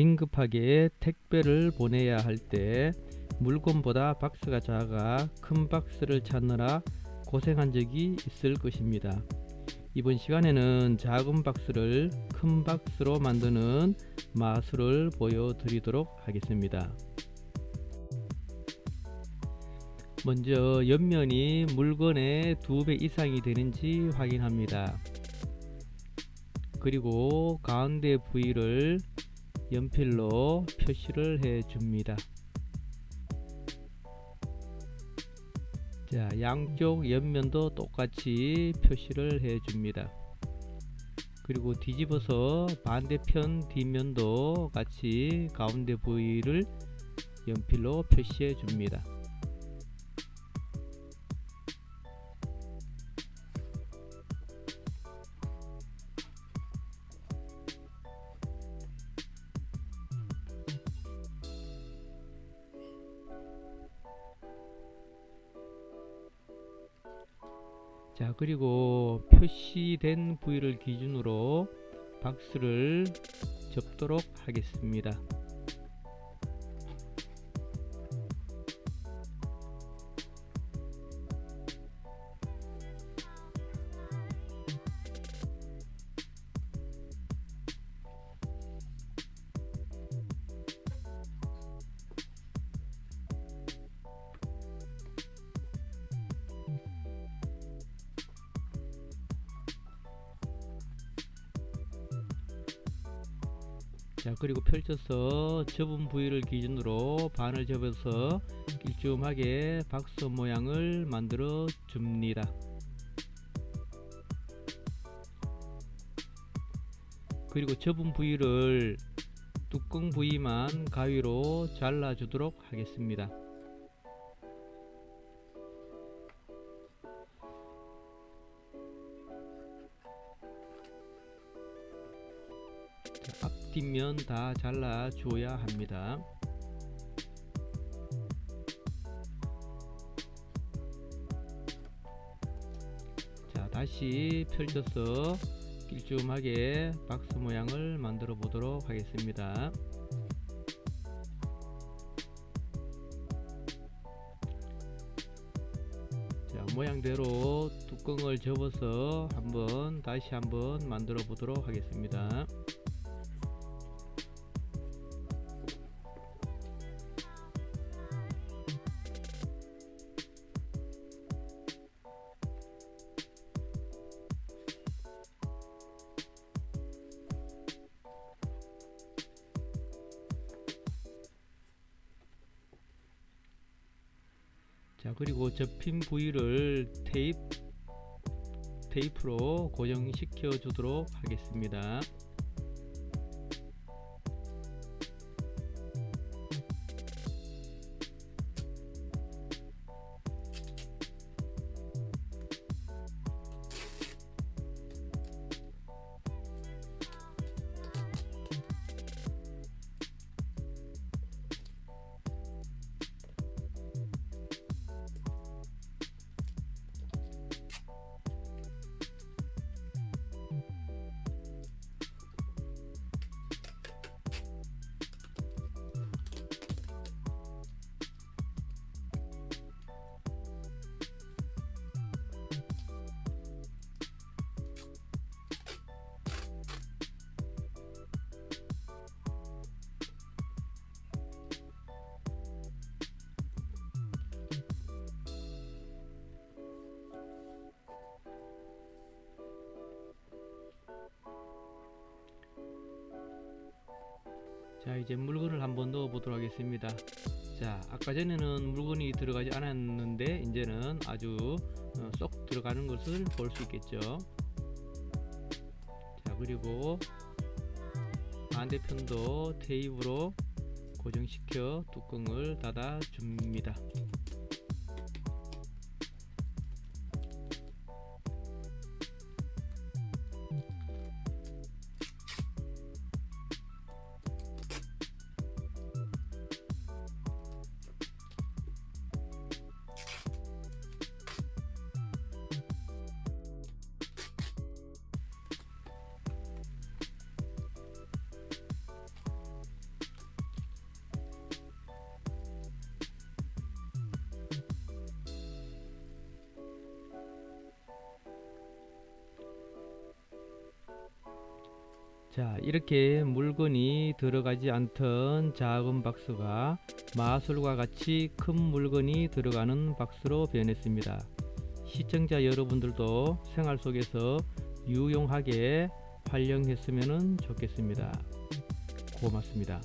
긴급하게 택배를 보내야 할 때 물건보다 박스가 작아 큰 박스를 찾느라 고생한 적이 있을 것입니다. 이번 시간에는 작은 박스를 큰 박스로 만드는 마술을 보여드리도록 하겠습니다. 먼저 옆면이 물건의 두배 이상이 되는지 확인합니다. 그리고 가운데 부위를 연필로 표시를 해 줍니다. 자, 양쪽 옆면도 똑같이 표시를 해 줍니다. 그리고 뒤집어서 반대편 뒷면도 같이 가운데 부위를 연필로 표시해 줍니다. 자 그리고 표시된 부위를 기준으로 박스를 접도록 하겠습니다. 자 그리고 펼쳐서 접은 부위를 기준으로 반을 접어서 길쭉하게 박스 모양을 만들어 줍니다. 그리고 접은 부위를 뚜껑 부위만 가위로 잘라 주도록 하겠습니다. 앞뒷면 다 잘라 줘야 합니다. 자, 다시 펼쳐서 길쭉하게 박스 모양을 만들어 보도록 하겠습니다. 자, 모양대로 뚜껑을 접어서 한번 다시 한번 만들어 보도록 하겠습니다. 자 그리고 접힌 부위를 테이프 테이프로 고정시켜 주도록 하겠습니다. 자 이제 물건을 한번 넣어 보도록 하겠습니다. 자 아까 전에는 물건이 들어가지 않았는데 이제는 아주 어, 쏙 들어가는 것을 볼 수 있겠죠? 자 그리고 반대편도 테이프로 고정시켜 뚜껑을 닫아 줍니다 자 이렇게 물건이 들어가지 않던 작은 박스가 마술과 같이 큰 물건이 들어가는 박스로 변했습니다. 시청자 여러분들도 생활 속에서 유용하게 활용했으면 좋겠습니다. 고맙습니다.